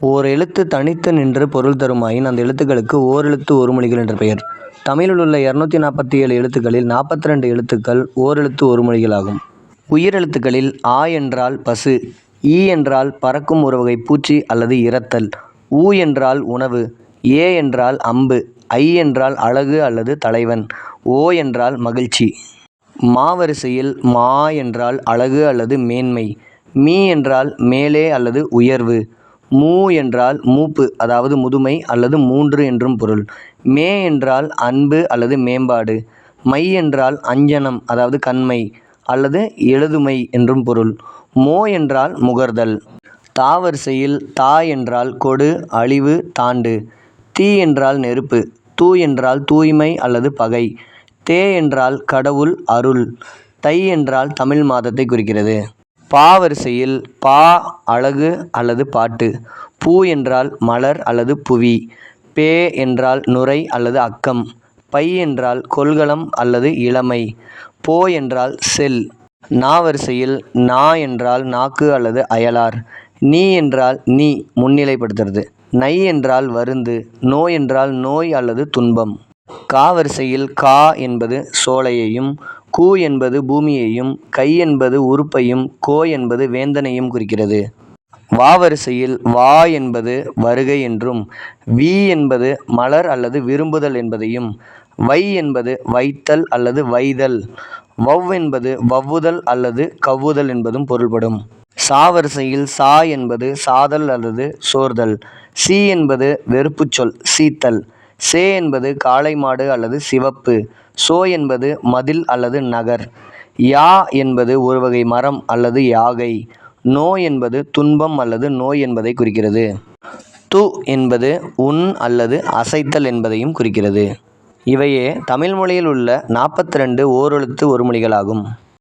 ஓர் எழுத்து தனித்து நின்று பொருள் தருமாயின் அந்த எழுத்துக்களுக்கு ஓரெழுத்து ஒருமொழிகள் என்று பெயர். தமிழில் உள்ள இரநூத்தி நாற்பத்தி ஏழு எழுத்துக்களில் நாற்பத்திரண்டு எழுத்துக்கள் ஓரெழுத்து ஒருமொழிகள் ஆகும். உயிரெழுத்துக்களில் ஆ என்றால் பசு ஈ என்றால் பறக்கும் ஒரு வகை பூச்சி அல்லது இறத்தல் ஊ என்றால் உணவு ஏ என்றால் அம்பு ஐ என்றால் அழகு அல்லது தலைவன் ஓ என்றால் மகிழ்ச்சி. மா வரிசையில் மா என்றால் அழகு அல்லது மேன்மை மீ என்றால் மேலே அல்லது உயர்வு மூ என்றால் மூப்பு அதாவது முதுமை அல்லது மூன்று என்றும் பொருள். மே என்றால் அன்பு அல்லது மேம்பாடு மை என்றால் அஞ்சனம் அதாவது கண்மை அல்லது எழுதுமை என்றும் பொருள். மோ என்றால் முகர்தல். தாவரிசையில் தா என்றால் கொடு அழிவு தாண்டு தீ என்றால் நெருப்பு தூ என்றால் தூய்மை அல்லது பகை தே என்றால் கடவுள் அருள் தை என்றால் தமிழ் மாதத்தை குறிக்கிறது. பா வரிசையில் பா அழகு அல்லது பாட்டு பூ என்றால் மலர் அல்லது புவி பே என்றால் நுரை அல்லது அக்கம் பை என்றால் கொள்கலம் அல்லது இளமை போ என்றால் செல். நா வரிசையில் நா என்றால் நாக்கு அல்லது அயலார் நீ என்றால் நீ முன்னிலைப்படுத்துறது நை என்றால் வருந்து நோ என்றால் நோய் அல்லது துன்பம். கா வரிசையில் கா என்பது சோலையையும் கு என்பது பூமியையும் கை என்பது உறுப்பையும் கோ என்பது வேந்தனையும் குறிக்கிறது. வா வரிசையில் வா என்பது வருகை என்றும் வி என்பது மலர் அல்லது விரும்புதல் என்பதையும் வை என்பது வைத்தல் அல்லது வைதல் வவ் என்பது வவ்வுதல் அல்லது கவ்வுதல் என்பதும் பொருள்படும். சா வரிசையில் சா என்பது சாதல் அல்லது சோர்தல் சி என்பது வெறுப்புச்சொல் சீத்தல் சே என்பது காளை மாடு அல்லது சிவப்பு சோ என்பது மதில் அல்லது நகர் யா என்பது ஒரு வகை மரம் அல்லது யாகை நோ என்பது துன்பம் அல்லது நோய் என்பதைக் குறிக்கிறது. து என்பது உன் அல்லது அசைத்தல் என்பதையும் குறிக்கிறது. இவையே தமிழ் மொழியில் உள்ள நாற்பத்திரண்டு ஓரெழுத்து ஒருமொழிகளாகும்